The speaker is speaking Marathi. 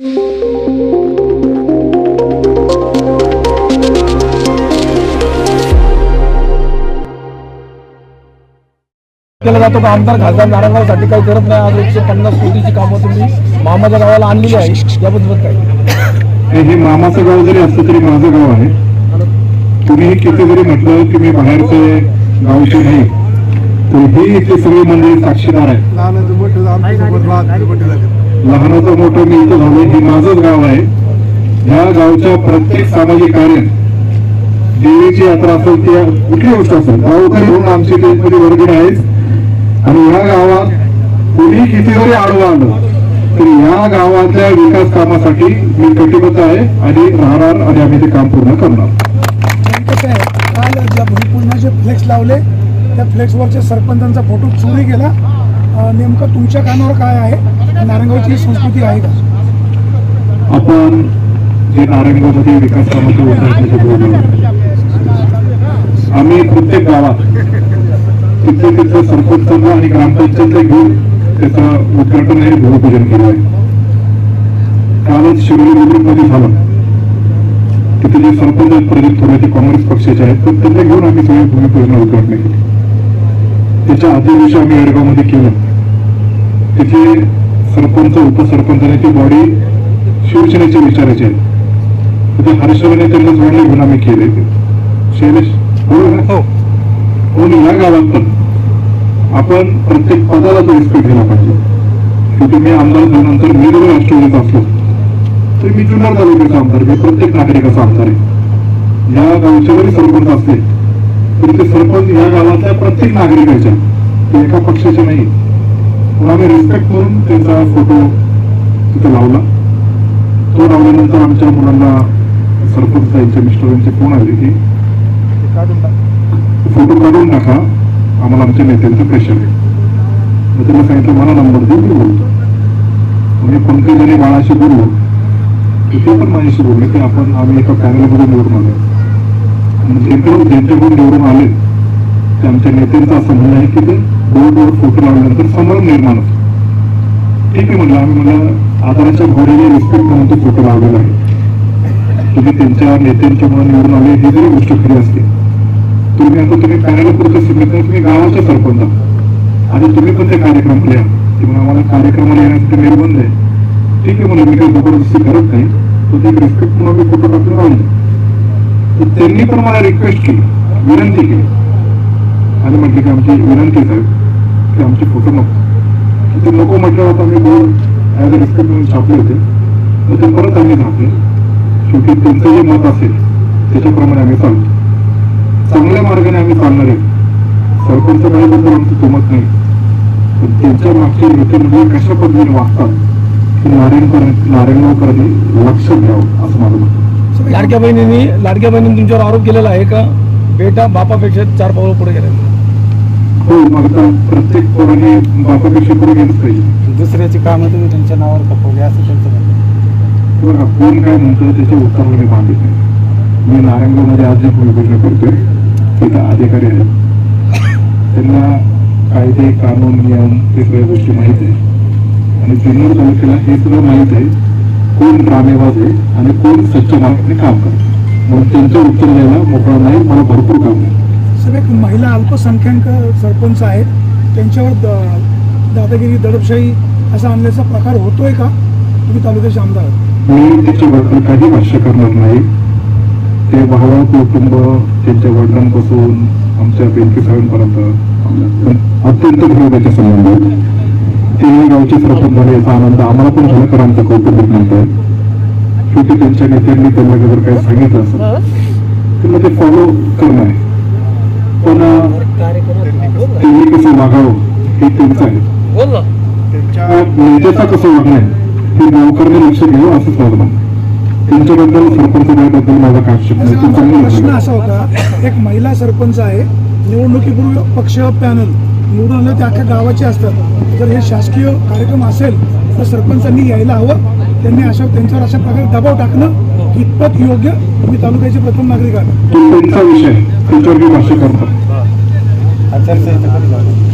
केला जातो का? आमदार खासदार नारायणगावसाठी काही करत नाही. आज एकशे पन्नास कोटीची कामं तुम्ही मामाच्या गावाला आणलेली आहे. याबद्दल काय? हे हे मामाचं गाव जरी असलं तरी माझं गाव आहे. तुम्ही किती जरी म्हटलं की मी बाहेरचे गावचे नाही तर हे इथे सगळे मंडळी साक्षीदार आहेत. लहानाचं मोठं झालं मी इथं झालोय. हे माझंच गाव आहे. ह्या गावच्या प्रत्येक सामाजिक कार्य देवीची यात्रा असेल किंवा कुठली गोष्ट असेल गावकरी म्हणून आमची मध्ये वर्गणी आहेच आणि ह्या गावात कोणी किती जरी आडवं आलं तरी ह्या गावातल्या विकास कामासाठी मी कटिबद्ध आहे आणि राहणार आणि आम्ही ते काम पूर्ण करणार. कसं आहे काल ज्या भूमिपूजनाचे फ्लेक्स लावले त्या फ्लेक्सवरच्या सरपंचांचा फोटो चोरी गेला. नेमकं तुमच्या कानावर काय आहे? नारायणगावची संस्कृती आहे का? आपण जे नारायणगावमध्ये विकास कामाचं उद्घाटनाचे बोललो आम्ही प्रत्येक गावात तिथले तिथलं सरपंचांना आणि ग्रामपंचायतला घेऊन त्याचं उद्घाटन आणि भूमिपूजन केलं आहे. कालच शिवली मध्ये झालं. तिथे जे सरपंच आहेत प्रदीप थोडे ते काँग्रेस पक्षाचे आहेत तर त्यांना घेऊन आम्ही सगळे भूमिपूजन उद्घाटन केली. त्याच्या आदल्या दिवशी आम्ही येडगावमध्ये केलं. तिथे सरपंच उपसरपंच आणि ती बॉडी शिवसेनेचे विचारायचे आहेत. तिथे हर्षवर्धन त्यांना जोडले घेऊन आम्ही केले. शैलेश बरोबर ना? हो. या गावात पण? आपण प्रत्येक पदाला तो रिस्पेक्ट दिला पाहिजे. शेवटी मी आमदार झाल्यानंतर मी जरी राष्ट्रवादीचा असलो तर मी जुन्नर तालुक्याचा आमदार मी प्रत्येक नागरिकाचा आमदार आहे. या गावचे जरी सरपंच असले तरी ते सरपंच या गावातल्या प्रत्येक नागरिकाच्या ते एका पक्षाचे नाही. म्हणून आम्ही रिस्पेक्ट करून त्यांचा फोटो तिथे लावला. तो लावल्यानंतर आमच्या मुलांना सरपंच यांच्या मिस्टरांचे फोन आले की फोटो काढून टाका. आम्हाला आमच्या नेत्यांचं प्रेशर आहे. मग त्यांना सांगितलं मला नंबर दे मी बोलतो. म्हणजे पंकज आणि बाळाशी बोललो. ते पण माझ्याशी बोलले की आपण आम्ही एका पॅनलमध्ये निवडून आलो ज्यांच्याकडून म्हणजे ज्यांच्याकडून निवडून आले ते आमच्या नेत्यांचं असं म्हणणं आहे की ते बोर्डवर फोटो लावल्यानंतर संभ्रम निर्माण होतो ठीक आहे म्हणलं आम्ही मला आदराच्या घोड्याने रिस्पेक्ट म्हणून तो फोटो लावलेला आहे. तुम्ही त्यांच्या नेत्यांच्या म्हणून निवडून आले ही जरी गोष्ट खरी असते तुम्ही आता तुम्ही पॅनल पुरतं सिमित नाही तुम्ही गावाच्या सरपंच आणि तुम्ही पण ते कार्यक्रम या किंवा आम्हाला कार्यक्रमाला येण्यासाठी निर्बंध आहे. ठीक आहे म्हणून मी काही जबरदस्ती करत नाही. तो ते रिस्पेक्ट म्हणून मी फोटो टाकून राहून तर त्यांनी पण मला रिक्वेस्ट केली विनंती केली. आणि म्हटली की आमची विनंती साहेब की आमचे फोटो नको. ते नको म्हटल्यावर आता आम्ही बोर्ड ॲज अ रिस्पेक्ट म्हणून छापले होते. मग ते परत आम्ही छापले शेवटी त्यांचं जे मत असेल त्याच्याप्रमाणे आम्ही चालतो. चांगल्या मार्गाने आम्ही चालणार आहे. सरपंच बद्दल आमचं तुमत नाही. पण त्यांच्या मागचे नेते म्हणजे कशा पद्धतीने वागतात की नारायणकर नारायणगावकरांनी लक्ष घ्यावं असं माझं म्हणतो लाडक्या बहिणींनी लाडक्या बहिणींनी तुमच्यावर आरोप केलेला आहे का? बेटा बापापेक्षा चार पावलं पुढे गेले. हो मग आता प्रत्येक पोराने बापापेक्षा पुढे गेलंच पाहिजे. दुसऱ्याची कामं तुम्ही त्यांच्या नावावर खपवली असं त्यांचं म्हणणं कोण काय म्हणतं त्याच्या उत्तराला मी बांधित नाही मी नारायणगावमध्ये आज जे भूमिपूजन करतोय. तिथं अधिकारी आहेत. त्यांना कायदे कानून नियम ते सगळ्या गोष्टी माहीत आहे आणि जुन्नर तालुक्याला हे सगळं माहीत आहे कोण ड्रामेबाज आहे आणि कोण स्वच्छ मार्गाने काम करतं म्हणून त्यांचं उत्तर द्यायला मोकळा नाही मला भरपूर काम आहे. सर एक महिला अल्पसंख्याक सरपंच आहेत. त्यांच्यावर द- दादागिरी दडपशाही असा आणण्याचा प्रकार होतोय का? तुम्ही तालुक्याचे आमदार. मी त्याच्याबद्दल काही भाष्य करणार नाही. ते भावा कुटुंब त्यांच्या वडिलांपासून आमच्या बेंकी साहेबांपर्यंत. अत्यंत भावनेचे संबंध आहेत ते गावचे सरपंच झाले याचा आनंद आम्हाला पण झाला कारण आमचा कौटुंबिक आहे शेवटी त्यांच्या नेत्यांनी त्यांना जर काही सांगितलं असेल तर मग ते फॉलो करणं आहे. पण त्यांनी कसं वागावं हे त्यांचं आहे. त्यांच्या नेत्याचा कसं वागणं आहे हे गावकऱ्यांनी लक्ष घ्यावं असंच माझं म्हणणं. त्यांच्याबद्दल सरपंच माझा काय प्रश्न. असा होता एक महिला सरपंच आहे निवडणुकीपूर्वी पक्ष पॅनल निवडून आले ते अख्ख्या गावाचे असतात. जर हे शासकीय कार्यक्रम असेल तर सरपंचांनी यायला हवं. त्यांनी अशा त्यांच्यावर अशा प्रकारे दबाव टाकणं कितपत योग्य तुम्ही तालुक्याचे प्रथम नागरिक आहात तो त्यांचा विषय आहे. त्याच्यावर मी भाष्य करतो आचारसंहिता